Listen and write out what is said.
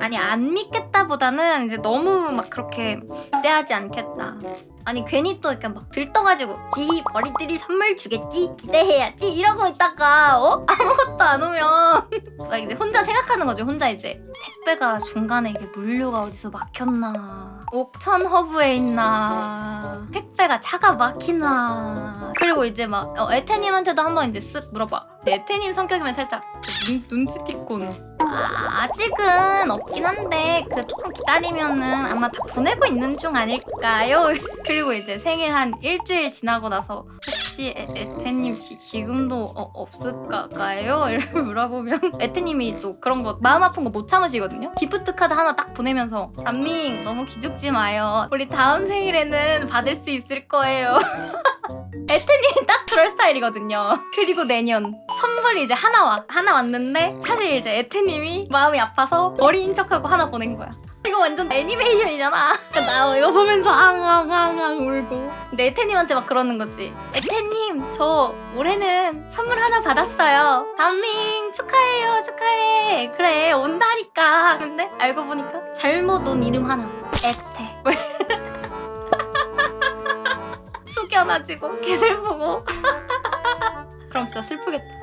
아니 안 믿겠다보다는 이제 너무 막 그렇게 기대하지 않겠다. 아니 괜히 또 이렇게 막 들떠가지고 이 머리들이 선물 주겠지? 기대해야지? 이러고 있다가 어? 아무것도 안 오면. 막 이제 혼자 생각하는 거죠 혼자 이제. 택배가 중간에 이게 물류가 어디서 막혔나. 옥천 허브에 있나. 택배가 차가 막히나. 그리고 이제 막 어, 에테님한테도 한번 이제 쓱 물어봐. 근데 에테님 성격이면 살짝 눈, 눈치티콘 아, 아직은 없긴 한데 그 조금 기다리면은 아마 다 보내고 있는 중 아닐까요? 그리고 이제 생일 한 일주일 지나고 나서 혹시 에, 에테님 지, 지금도 어, 없을까요? 이렇게 물어보면 에테님이 또 그런 거 마음 아픈 거 못 참으시거든요. 기프트 카드 하나 딱 보내면서 안밍 너무 기죽지 마요. 우리 다음 생일에는 받을 수 있을 거예요. 에테님이 딱 그럴 스타일이거든요. 그리고 내년 선물이 이제 하나 와. 하나 왔는데 사실 이제 에테님이 마음이 아파서 어리인 척하고 하나 보낸 거야. 이거 완전 애니메이션이잖아. 나 이거 보면서 앙앙앙앙 울고. 근데 에테님한테 막 그러는 거지. 에테님, 저 올해는 선물 하나 받았어요. 담밍 축하해요, 축하해. 그래, 온다니까. 근데 알고 보니까 잘못 온 이름 하나. 에테. 숙여가지고 개슬프고. 그럼 진짜 슬프겠다.